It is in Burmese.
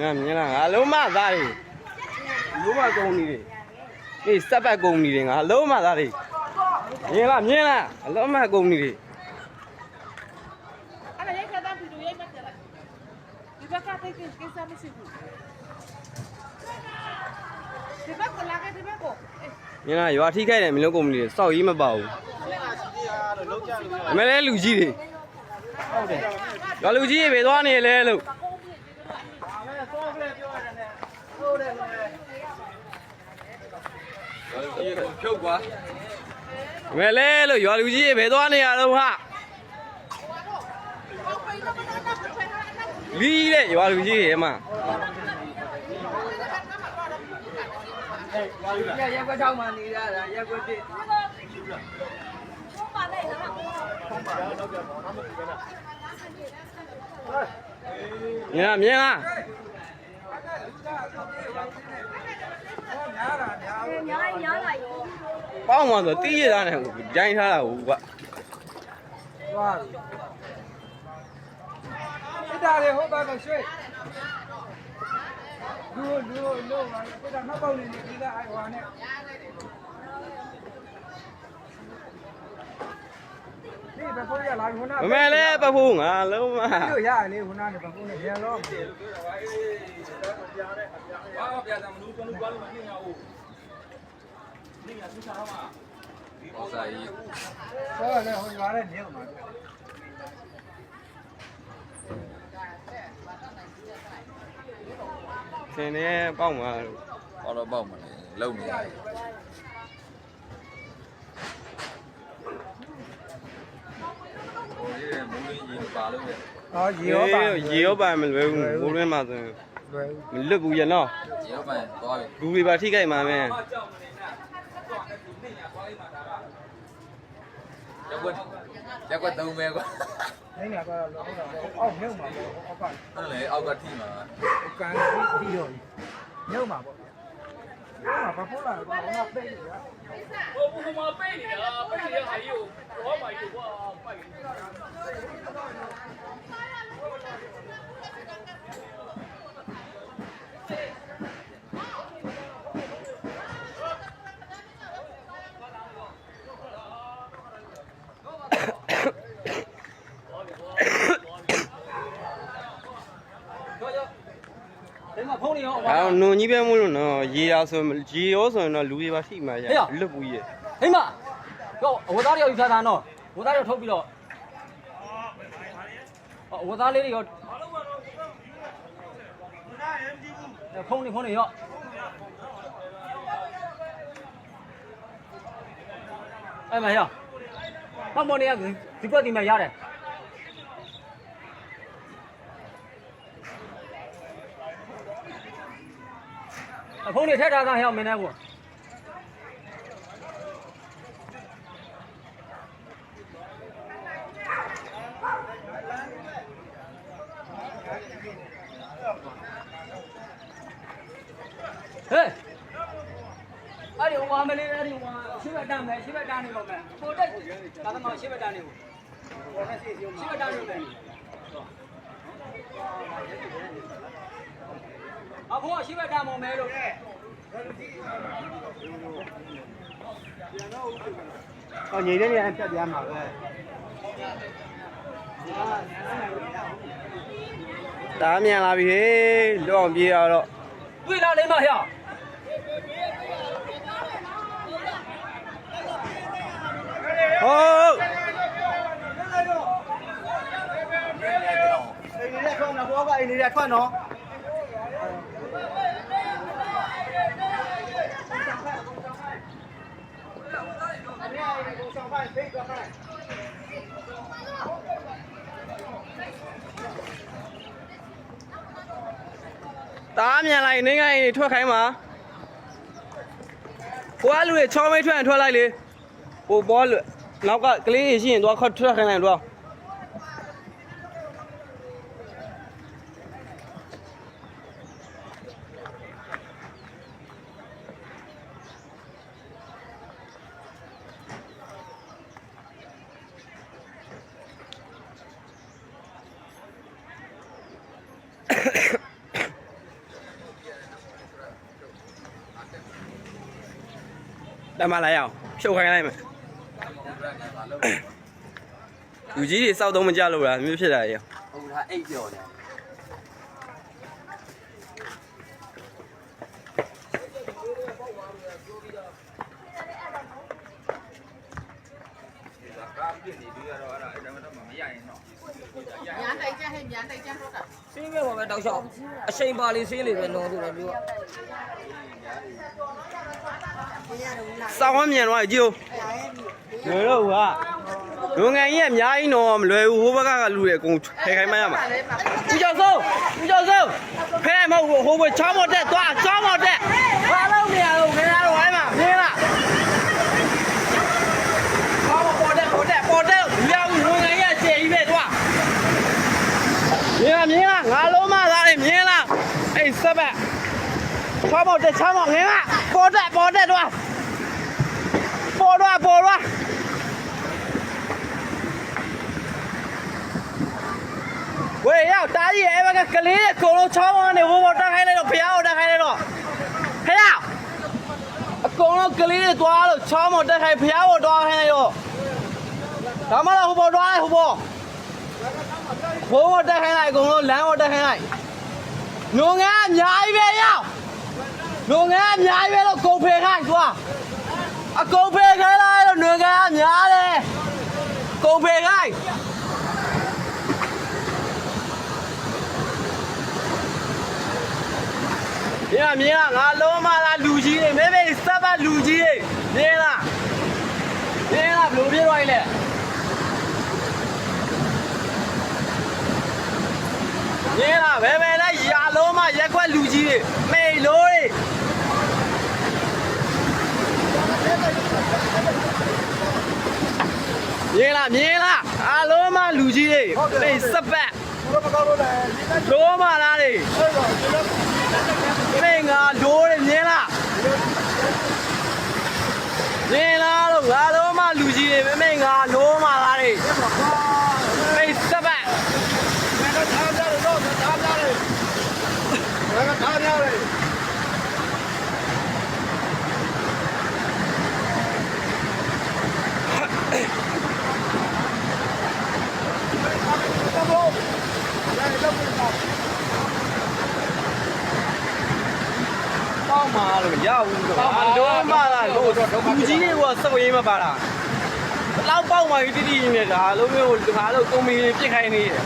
ငါမြင်လားငါအလုံးမသားတွေလုံးမကုန်းနေတယ်အေးစက်ပတ်ကုန်းနေတယ်ငါအလုံးမသားတွေမြင်လားမြင်လားအလုံးမကုန်းနေတယ်အဲ့ဒါရိုက်ခတာဗီဒီယိုရိုက်မှတ်တယ်လားဒီဘက်ကတိတ်ကိစ္စမရှိဘူးဒီဘက်ကလာခဲ့ဒီဘက်ကိုအေးမြင်လားရွာထိခိုက်တယ်မင်းလုံးကုန်းနေတယ်စောက်ကြီးမပါဘူးအမေလည်းလူကြီးတွေဟုတ်တယ်ရွာလူကြီးတွေပဲသွားနေလေလို့ ဖြုတ်ကွာအမေလည်းလို့ရွာလူကြီးတွေပဲသွားနေရတော့ဟာလီးတဲ့ရွာလူကြီးတွေအမရက်ကွက်ထောက်မှနေရတာရက်ကွက်တစ်မြင်လားမြင်လား ညာညာလာရောပေါင်းမှာဆိုတီးရသားနဲ့ကိုဂျိုင်းထားတာဟုတ်ကွာသွားပြီစစ်တာလေဟိုဘက်ကရွှေ့လူလူလူပါစစ်တာနောက်ပေါက်နေနေဒီကအိုင်ဝါနဲ့ ဒီဘက်ကိုရလာခုနမမဲလဲပဖို့ငါလုံးမတို့ရလေခုနနဲ့ဘက်ကိုနဲ့ပြန်တော့ဟောစာကြီးဟောလေဟိုရွာနဲ့နေမှာဆင်းနေပေါက်မှာလို့ဟောတော့ပေါက်မလဲလုံနေရတယ်ဟို ရေးမူရင်းကြီးပါလို့ပဲဟောရေရောပါရေရောပါမလွယ်ဘူးမိုးရင်းမှာဆိုရင်လွယ်မလွတ်ဘူးရနော်ရေရောပန်သွားပြီလူတွေပါထိခိုက်မှာမဲရက်ကွက်ရက်ကွက်သုံးပဲကွာနေနေကတော့လောကတော့အောက်မြုပ်မှာပေါ့အောက်ကဟုတ်လေအောက်ကထိမှာကန်ပြီးတော့မြုပ်မှာပေါ့ မြုပ်မှာဘာဖို့လာတော့ငါပိတ်နေရဟိုဘုံမှာပိတ်နေတာပိတ်နေတဲ့ဟာကြီးကိုဟောမှာကြီးကွာပိုက်နေ အဲတော့နုံကြီးပဲမို့လို့နော်ရေရောဆိုရေရောဆိုရင်တော့လူတွေပါထိမှာရလွတ်ဘူးရဲ့ဟိမတော့အဝသားတွေရောယူထားတာနော်ဝသားတွေထုတ်ပြီးတော့အဝသားလေးတွေရောဖုန်းနေဖုန်းနေရောအဲ့မရဟောမော်နေရဒီကွက်ဒီမှာရတယ် ဖုန်းနေထည့်ထားတာဟဲ့မင်းနဲ့ကွာဟဲ့အဲ့ဒီဟိုဟာမလေးအဲ့ဒီဟိုဟာရှိဘက်တန်းမယ်ရှိဘက်တန်းနေတော့မယ်ဟိုတက်ဒါသမားရှိဘက်တန်းနေကိုရှိဘက်တန်းနေမယ် အဖိုးရှိဘက်တန်းမမယ်လို့ဟောညီတဲ့နေရာဖြတ်ပြားမှာပဲတားမြန်လာပြီဟေးလွတ်အောင်ပြေးရတော့တွေ့လာလိမ့်မဟဲ့ဟုတ်အိမ်နေတဲ့ထွက်နော်ဘောကအိမ်နေတဲ့ထွက်နော် အဲ့ဒါကိုဆောင်ဖိုင်ဖိတ်တော့ခိုင်းတားမြန်လိုက်နေငိုင်းထွက်ခိုင်းပါဟိုကလူတွေချောမိတ်ထွက်ရင်ထွက်လိုက်လေဟိုဘောလူနောက်ကကလေးရှိရင်တော့ခွတ်ထွက်ခိုင်းလိုက်တော့ တက်မလိုက်အောင်ဖြုတ်ခိုင်းလိုက်မယ်လူကြီးတွေစောက်တော့မကြလို့လားမျိုးဖြစ်တာရေဟုတ်လားအိတ်ပြောတယ်ကားပြည့်နေပြီးတော့အဲ့ဒါအဲ့ဒါမှတော့မရရင်တော့ညာတိုက်ကြဟဲ့ညာတိုက်ကြဟုတ်တာစင်းပြပါပဲတောက်လျှောက်အချိန်ပါလေးစင်းလေးပဲလုံးသူလည်းပြော စောင်းဝမ်းမြန်တော့ကြည့်ဦးလွယ်တော့ဟာလူငယ်ကြီးကအများကြီးတော့မလွယ်ဘူးဟိုဘက်ကကလူတွေအကုန်ထဲခိုင်းမှရမှာဦးကျော်စိုးဦးကျော်စိုးဖဲမဟုတ်ဘူးဟိုဘချောင်းမတက်သွားချောင်းမတက်ဘာလို့နေရလို့ခင်ဗျားတို့ဝိုင်းမှာမင်းလားဘာမပေါ်တက်ပေါ်တက်ပေါ်တက်လူရောက်လူငယ်ကြီးကကျေကြီးပဲသွားမြင်လားမြင်လားငါလုံးမသားလေးမြင်လားအေးစက်ဘက်ချောင်းမတက်ချောင်းမငင်းလား ပေါ်တက်ပေါ်တက်သွားပေါ်တော့ပေါ်တော့ဝေးရောက်တားကြီးအဲ့ဘက်ကကလေးရဲ့ကုံလုံးချောင်းကနေဘိုးဘောတက်ခိုင်းလိုက်တော့ဖះကိုတက်ခိုင်းလိုက်တော့ဖះအကုံလုံးကလေးတွေသွားလို့ချောင်းမတက်ခိုင်းဖះကိုတွားခိုင်းလိုက်တော့ဒါမှလည်းဟိုဘောတွားလိုက်ဟိုဘောဘိုးဘောတက်ခိုင်းလိုက်အကုံလုံးလမ်းဘောတက်ခိုင်းလိုက်ငုံငါအများကြီးပဲရောက် ငုံငါအများကြီးပဲလို့ကုံဖေခိုင်းသွားအကုံဖေခိုင်းလိုက်လို့ငုံငါအများတယ်ကုံဖေခိုင်းမြင်လားမြင်လားငါလုံးမလားလူကြီးတွေမဲမဲစပ်ပတ်လူကြီးတွေမြင်လားမြင်လားဘလို့ပြေးသွား ਈ လဲမြင်လားမဲမဲလဲရာလုံးမရက်ခွက်လူကြီးတွေမိန်လို့တွေ မြင်လားမြင်လားအားလုံးမလူကြီးတွေမိန်စပ်ပတ်ဘုရားမကောင်းလို့လည်းဒီနေ့လုံးမလားတွေအဲ့တော့ဒီလိုမင်းငါဒိုးတယ်မြင်လားမြင်လားလို့ငါလုံးမလူကြီးတွေမင်းငါလုံးမလားတွေမိတ်စပတ် ဘယ်တော့ထားကြတယ်တော့ထားကြတယ်ဘယ်ကထားကြတယ် ပေါက်မှာလို့မရဘူး တော့ငါလုံးမလားလို့လူကြီးတွေကစက်ဝေးမပါလားလောက်ပေါက်မှာတိတိနေဒါလုံးမျိုးငါလို့ကုမ္ပဏီပြစ်ခိုင်းနေတယ်